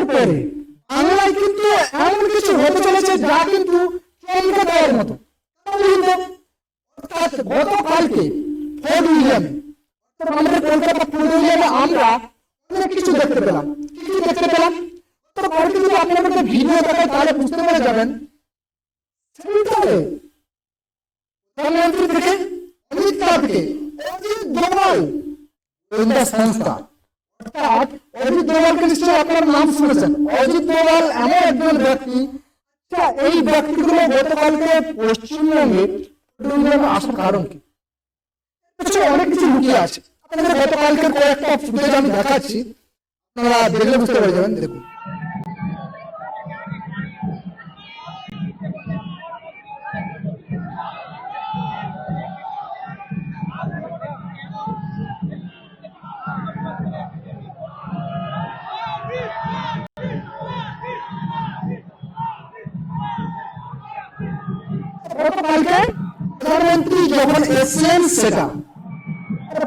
পর পরে। বাংলায় কিন্তু এমন কিছু হতে চলেছে যা কিন্তু চমকে দেওয়ার মতো। গতকালকে ফোর্ট উইলিয়ামে আমাদের কলকাতা ফোর্ট উইলিয়ামে আমরা অনেক কিছু দেখতে পেলাম। কি কি দেখতে পেলাম? তারপরে যদি আপনাদেরকে ভিডিও দেখায় তাহলে বুঝতে পেরে যাবেন। প্রধানমন্ত্রী থেকে অমিত অজিত দোভাল, গোয়েন্দা সংস্থা। অজিত দোভালকে নিশ্চয়ই আপনার নাম শুনেছেন। অজিত দোভাল এমন একজন ব্যক্তি আচ্ছা, এই ব্যক্তিগুলো গতকালকে পশ্চিমবঙ্গে আসার কারণ কি? অনেক কিছু লুকিয়ে আছে। আপনাদের গতকালকে কয়েকটা ফুটেজ আমি দেখাচ্ছি। আপনারা দেখলে বুঝতে পেরে যাবেন দেখুন। গতকালকে প্রধানমন্ত্রী যখন এসছেন সেটা।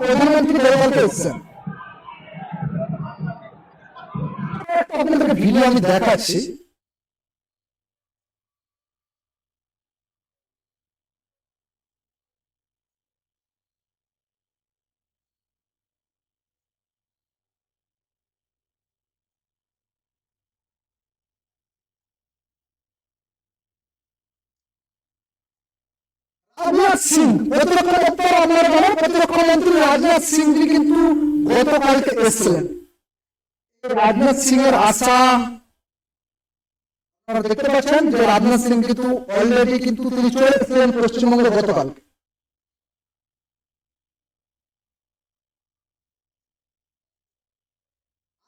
প্রধানমন্ত্রী গতকালকে এসছেন? আপনাদেরকে ভিডিও আমি দেখাচ্ছি। রাজনাথ সিং, প্রতিরক্ষা দপ্তর আপনারা জানেন, প্রতিরক্ষা মন্ত্রী রাজনাথ সিং কিন্তু গতকালকে এসেছিলেন। রাজনাথ সিং এর আশা আপনারা দেখতে পাচ্ছেন যে রাজনাথ সিং কিন্তু অলরেডি কিন্তু তিনি চলে এসেছিলেন পশ্চিমবঙ্গে গতকাল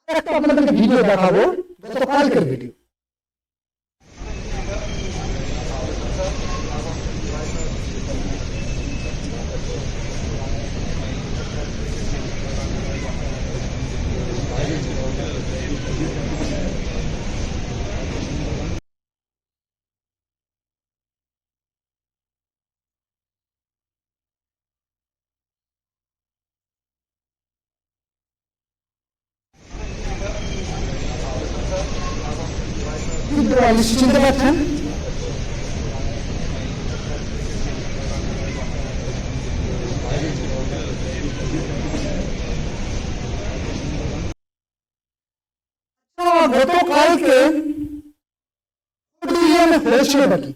একটা আপনাদেরকে ভিডিও দেখাবো, গতকালকের ভিডিও। নিশ্চয় চিনতে পারছেন? আচ্ছা, গতকালকে হয়েছিল নাকি?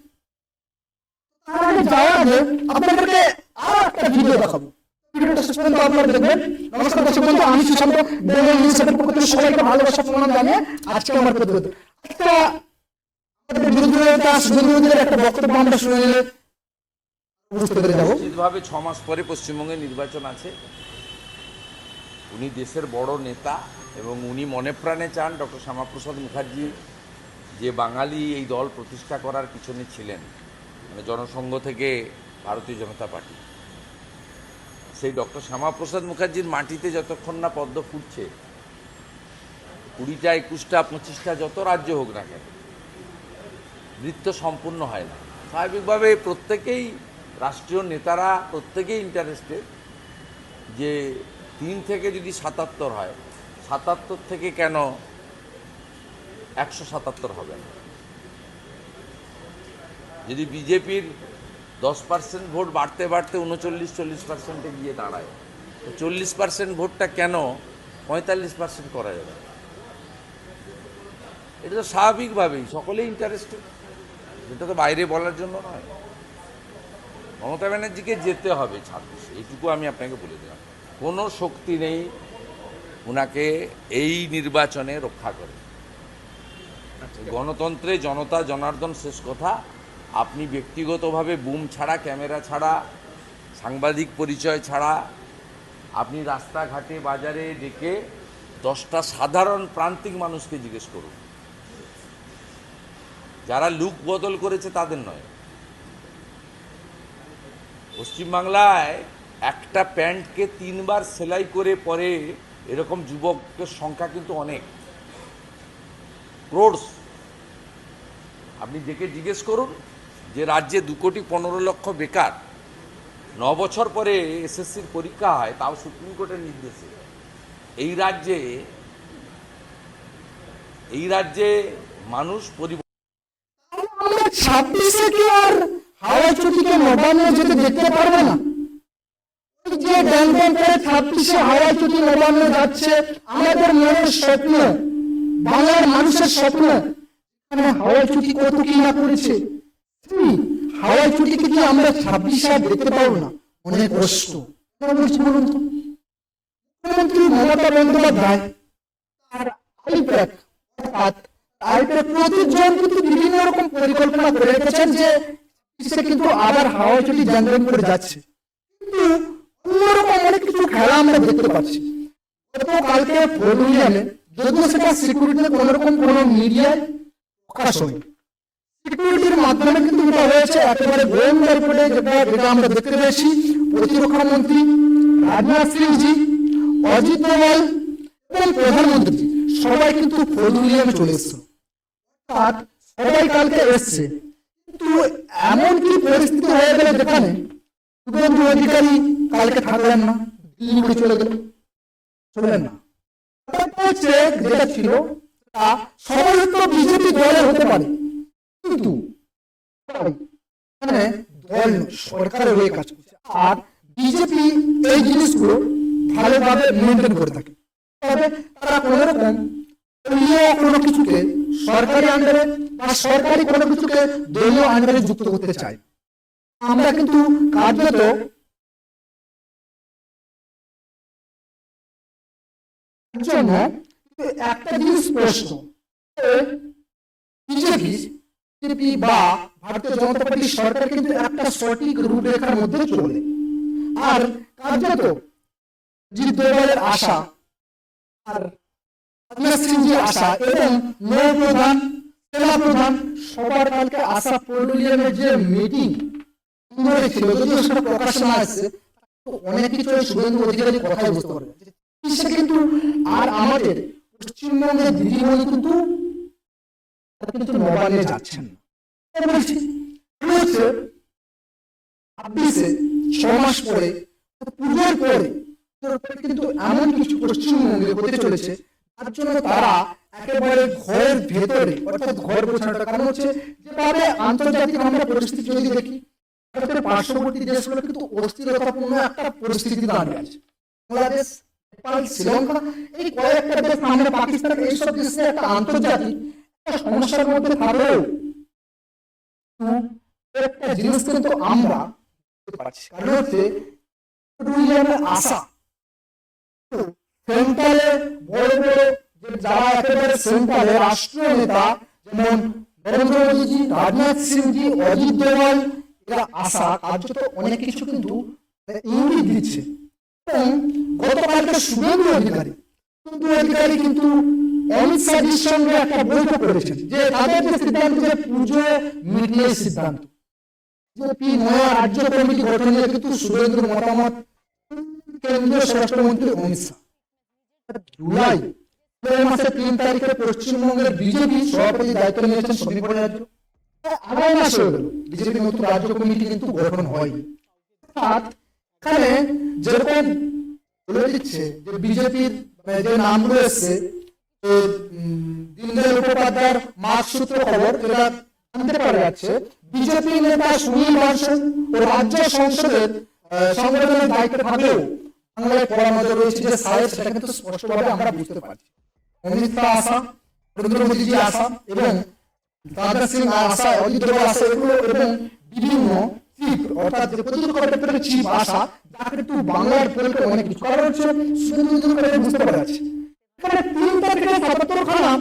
আপনাদেরকে আর একটা ভিডিও দেখাবো। ভিডিওটা শেষ পর্যন্ত আপনারা দেখবেন। নমস্কার দর্শক আমি সুশান্ত বেঙ্গল নিউজ সেভেন ভালোবাসা প্রণাম জানিয়ে আজকে আমার প্রতিবেদন। একটা শ্যামাপ্রসাদ মুখার্জি যে বাঙালি এই দল প্রতিষ্ঠা করার পিছনে ছিলেন মানে জনসংঘ থেকে ভারতীয় জনতা পার্টি। সেই ডক্টর শ্যামাপ্রসাদ মুখার্জির মাটিতে যতক্ষণ না পদ্ম ফুটছে, কুড়িটা, একুশটা, পঁচিশটা যত রাজ্য হোক না কেন নৃত্য সম্পূর্ণ হয় না। স্বাভাবিকভাবে প্রত্যেকেই রাষ্ট্রীয় নেতারা, প্রত্যেকেই ইন্টারেস্টেড যে তিন থেকে যদি সাতাত্তর হয়, সাতাত্তর থেকে কেন একশো সাতাত্তর হবে না? যদি বিজেপির দশ পার্সেন্ট ভোট বাড়তে বাড়তে উনচল্লিশ, চল্লিশ পার্সেন্টে গিয়ে দাঁড়ায়, তো চল্লিশ পার্সেন্ট ভোটটা কেন পঁয়তাল্লিশ পার্সেন্ট করা যাবে? এটা তো স্বাভাবিকভাবেই, সকলেই ইন্টারেস্টেড এটা তো বাইরে বলার জন্য নয়। মমতা ব্যানার্জিকে যেতে হবে ছাব্বিশ এইটুকু আমি আপনাকে বলে দিলাম। কোনো শক্তি নেই ওনাকে এই নির্বাচনে রক্ষা করে। গণতন্ত্রে জনতা জনার্দন শেষ কথা। আপনি ব্যক্তিগতভাবে বুম ছাড়া ক্যামেরা ছাড়া সাংবাদিক পরিচয় ছাড়া আপনি রাস্তাঘাটে বাজারে ডেকে দশটা সাধারণ প্রান্তিক মানুষকে জিজ্ঞেস করুন। যারা লুক বদল করেছে তাদের নয়। পশ্চিমবাংলায় একটা প্যান্টকে তিনবার সেলাই করে পরে এরকম যুবকের সংখ্যা কিন্তু অনেক। ক্রোডস আপনি ডেকে জিজ্ঞেস করুন যে রাজ্যে দু কোটি পনেরো লক্ষ বেকার। ন বছর পরে এসএসসির পরীক্ষা হয়, তাও সুপ্রিম কোর্টের নির্দেশে। এই রাজ্যে এই রাজ্যে মানুষ পরিবর্তন ছাব্বিশে কি আর হাওয়া চুটিকে নবান্ন যেতে দেখতে পারবে না? যে ড্যান ড্যান করে ছাব্বিশে হাওয়া চুটি নবান্ন যাচ্ছে, আমাদের মনের স্বপ্ন, বাংলার মানুষের স্বপ্ন। হাওয়া চুটি কত কি না করেছে? হাওয়া চুটিকে কি আমরা ছাব্বিশে আর দেখতে পাবো না? অনেক কষ্ট বলুন তো? মুখ্যমন্ত্রী মমতা বন্দ্যোপাধ্যায় আর আইপ্যাক অর্থাৎ বিভিন্ন পরিকল্পনা করে রেখেছেন যে সে কিন্তু আবার হাওয়া চটি জ্যাংজ্যাং করে যাচ্ছে। কিন্তু অন্যরকম অনেক কিছু খেলা আমরা দেখতে পাচ্ছি। গতকালকে যদিও সেটা সিকিউরিটিতে কোনো মিডিয়ায় প্রকাশ হয়নি। সিকিউরিটির মাধ্যমে কিন্তু এটা হয়েছে একেবারে গোয়েন্দা রিপোর্টে যেটা যেটা আমরা দেখতে পেয়েছি। প্রতিরক্ষা মন্ত্রী রাজনাথ সিংজি অজিত দোভাল এবং প্রধানমন্ত্রী সবাই কিন্তু পুরুলিয়ায় চলে এসছে অর্থাৎ সবাই কালকে এসছে। কিন্তু এমন কি পরিস্থিতি হয়ে গেল যেখানে শুভেন্দু অধিকারী কালকে থাকলেন না দিল্লি চলে গেল চললেন না। যেটা ছিল, তা সবাই হয়তো বিজেপি দলের হতে পারে। কিন্তু দল সরকারের হয়ে কাজ করছে। আর বিজেপি এই জিনিসগুলো ভালোভাবে মেনটেন করে থাকে। তবে তারা কোনো রকম কোনো কিছুকে সরকারি আন্ডারে বা সরকারি কোনো কিছুকে দলীয় আন্ডারে যুক্ত করতে চায়। আমরা কিন্তু কার্যত জন্য একটা জিনিস প্রশ্ন। বিজেপি বিজেপি বা ভারতীয় জনতা পার্টি সরকার কিন্তু একটা সঠিক রূপরেখার মধ্যে চলে। আর কার্যত জিৎ দোভালের আশা আর আশা এবং নৌ সেনা প্রধান, সবার কালকে আশা যে মিটিং সেটা প্রকাশে না আসছে অনেক কিছু অধিকারী কথাই বুঝতে পারবে। সে কিন্তু, আর আমাদের পশ্চিমবঙ্গের দিদিমণি কিন্তু কিন্তু নবান্নে যাচ্ছেন ছাব্বিশে, ছ মাস পরে পুজোর পরে, কিন্তু এমন কিছু পশ্চিমবঙ্গে হতে চলেছে তার জন্য তারা একেবারে ঘরের ভেতরে, অর্থাৎ ঘর গোছানোটা কারণ হচ্ছে? যেভাবে আন্তর্জাতিক আমরা পরিস্থিতি যদি দেখি, ভারতের পার্শ্ববর্তী দেশগুলো কিন্তু অস্থিরতাপূর্ণ একটা পরিস্থিতি দাঁড়িয়ে আছে। বাংলাদেশ, নেপাল, শ্রীলঙ্কা, এই কয়েকটা দেশ আমরা পাকিস্তান, এইসব দেশে একটা আন্তর্জাতিক একটা সমস্যার মধ্যে থাকলেও একটা জিনিস কিন্তু আমরা কারণ হচ্ছে আশা। সেন্ট্রালে বড় বড় যারা একেবারে সেন্ট্রালে নেতা, যেমন নরেন্দ্র মোদীজি, রাজনাথ সিংজি অজিত দোভাল, এরা আশা কার্যত অনেক কিছু কিন্তু ইঙ্গিত দিচ্ছে। এবং গতকালকে শুভেন্দু অধিকারী শুভেন্দু অধিকারী কিন্তু অমিত শাহজির সঙ্গে একটা বৈঠক করেছেন, যে তাদের যে সিদ্ধান্ত, যে পুজো মিটলে সিদ্ধান্ত বিজেপি নয়া রাজ্য কমিটি গঠন নিয়ে কিন্তু শুভেন্দুর মতামত কেন্দ্রীয় স্বরাষ্ট্রমন্ত্রী অমিত শাহ। জুলাই মাসের তিন তারিখে পশ্চিমবঙ্গের বিজেপি সভাপতি দায়িত্ব নিয়েছেন রাজ্য আগামী মাসে হয়ে গেল নতুন রাজ্য কমিটি কিন্তু গঠন হয়। এখানে যেরকম বলে দিচ্ছে যে বিজেপির যে নামগুলো এসছে দীনদয়াল উপাধ্যায়ের মার্চ সূত্র খবর জানতে পারা যাচ্ছে, বিজেপি নেতা সুনীল বানসু ও রাজ্য সংসদের সংগঠনের দায়িত্বে থাকলেও বাংলায় কড়া নজর রয়েছে যে সাহেব সেটা কিন্তু স্পষ্টভাবে আমরা বুঝতে পারছি। অমিত আসা নরেন্দ্র মোদীজি আসা এবং দাদা সিং আসা অজিত দোভাল এগুলো এবং বিভিন্ন চিফ অর্থাৎ যে চিফ আসা যাকে একটু বাংলার পরিকল্পনা অনেক কিছু কারণ হচ্ছে শুধু বুঝতে পারা যাচ্ছে এখানে তিন তারিখে সাতাত্তর খানা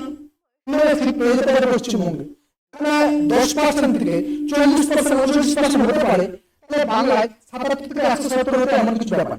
সিট পেয়ে যেতে পারে পশ্চিমবঙ্গে। এখানে দশ পার্সেন্ট থেকে চল্লিশ পার্সেন্ট পার্সেন্ট হতে পারে। তাহলে বাংলায় সাতাত্তর থেকে একশো সত্তর হতে এমন কিছু ব্যাপার।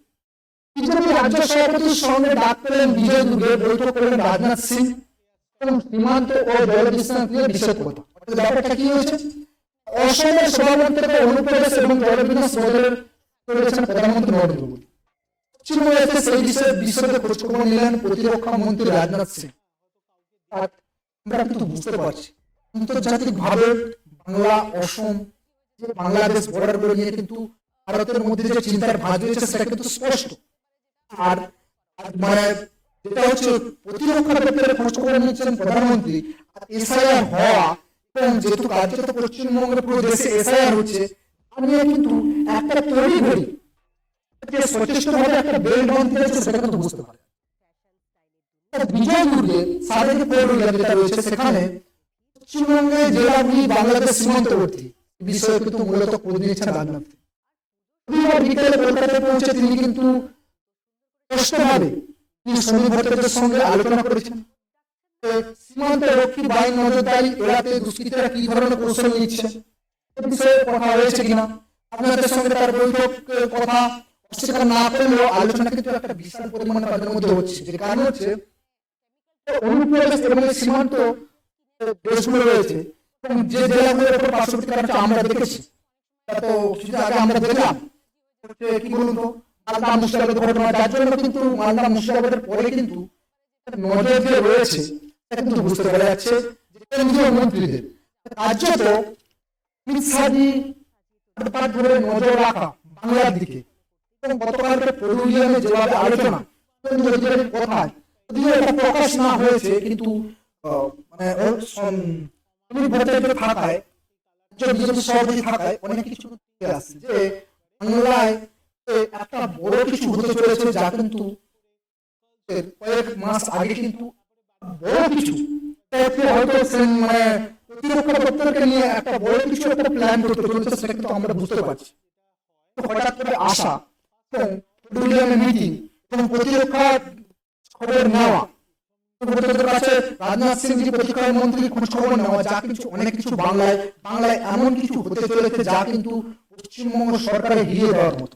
বিজেপি রাজ্য সভাপতির সঙ্গে ডাক পেলেন বিজয় দুর্গে বৈঠক করলেন রাজনাথ সিং এবং সীমান্ত ও জলবিশ্রান্ত নিয়ে নিষেধ কথা ব্যাপারটা কি হয়েছে? অসমের অনুপ্রদেশ এবং জলবিন্যাস বদলের করেছেন প্রধানমন্ত্রী নরেন্দ্র মোদী। পশ্চিমবঙ্গে সেই বিষয়ে বিশদে খোঁজখবর নিলেন প্রতিরক্ষা মন্ত্রী রাজনাথ সিং। আমরা কিন্তু বুঝতে পারছি আন্তর্জাতিক ভাবে বাংলা, অসম বাংলাদেশ বর্ডারগুলো নিয়ে কিন্তু ভারতের মধ্যে যে চিন্তার ভাঁজ রয়েছে সেটা কিন্তু স্পষ্ট। আর মানে যেটা হচ্ছে প্রতিরক্ষা দপ্তরের খোঁজ খবর নিচ্ছেন প্রধানমন্ত্রী, আর এসআইআর হওয়া এবং যেহেতু কার্যত পশ্চিমবঙ্গের পুরো দেশে এসআইআর হচ্ছে, আমি কিন্তু একটা তৈরি করি পশ্চিমবঙ্গে জেলাগুলি বাংলাদেশ সীমান্তবর্তী বিষয়ে কিন্তু মূলত নিয়েছেন রাজনাথ বিকেলে কলকাতায় পৌঁছে তিনি কিন্তু স্পষ্টভাবে তিনি সমীর ভট্টাচার্যের সঙ্গে আলোচনা করেছেন। সীমান্তে রক্ষী বাহিনী নজরদারি এড়াতে দুষ্কৃতীরা কি ধরনের কৌশল নিচ্ছে বিষয়ে কথা হয়েছে কিনা? আপনাদের সঙ্গে তার বৈঠক, কথা অস্বীকার না করলেও আলোচনা কিন্তু একটা বিশাল পরিমাণে তাদের মধ্যে হচ্ছে। যে কারণ হচ্ছে, অনুপ্রবেশ এবং সীমান্ত দেশগুলো রয়েছে, এবং যে জেলাগুলোর উপর পার্শ্ববর্তী আমরা দেখেছি, তো কিছুদিন আগে আমরা দেখলাম। কি বলুন তো? মালদা মুর্শিদাবাদ ঘটনা যার জন্য কিন্তু মালদা মুর্শিদাবাদের পরে কিন্তু নজর যে রয়েছে কিন্তু বুঝতে পারা যাচ্ছে কেন্দ্রীয় মন্ত্রীদের। কার্যত অমিত ধরে নজর রাখা বাংলার দিকে। এবং গতকালকে পুরুলিয়ামে যেভাবে আলোচনা কথায় প্রকাশ না হয়েছে, কিন্তু মানে সমীর ভট্টাচার্য থাকায় বিজেপি থাকায় অনেক কিছু আসছে যে বাংলায় একটা বড় কিছু হতে চলেছে যা কিন্তু কয়েক মাস আগে কিন্তু বড় কিছু। হয়তো মানে প্রতিরক্ষা দপ্তরকে নিয়ে একটা বড় কিছু একটা প্ল্যান করতে চলেছে, সেটা কিন্তু আমরা বুঝতে পারছি। হঠাৎ করে আসা পুরুলিয়ামে মিটিং এবং প্রতিরক্ষা খবর নেওয়া। কাছে রাজনাথ সিং জি প্রতিরক্ষা মন্ত্রী নেওয়া, যা কিছু অনেক কিছু বাংলায় বাংলায় এমন কিছু হতে চলেছে যা কিন্তু পশ্চিমবঙ্গ সরকারের হিরিয়ে দেওয়ার মতো।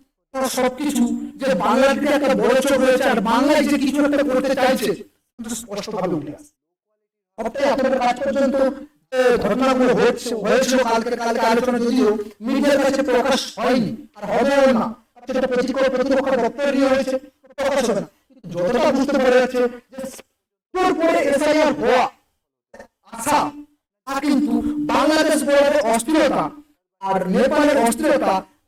তারা সবকিছু যে বাংলার দিকে একটা বড় চোখ রয়েছে আর বাংলায় যে কিছু একটা করতে চাইছে, কিন্তু স্পষ্টভাবে উঠে আসে। আপনাদের কাজ পর্যন্ত ঘটনাগুলো হচ্ছে হয়েছিল কালকে কালকে আলোচনা যদিও মিডিয়ার কাছে প্রকাশ হয়নি, আর হবেও না। নিয়ে হয়েছে প্রকাশ হবে না। যতটা বুঝতে পারা যাচ্ছে যে তোর পরে এসআইআর হওয়া আশা, তা কিন্তু বাংলাদেশ বর্ডারের অস্থিরতা আর নেপালের অস্থিরতা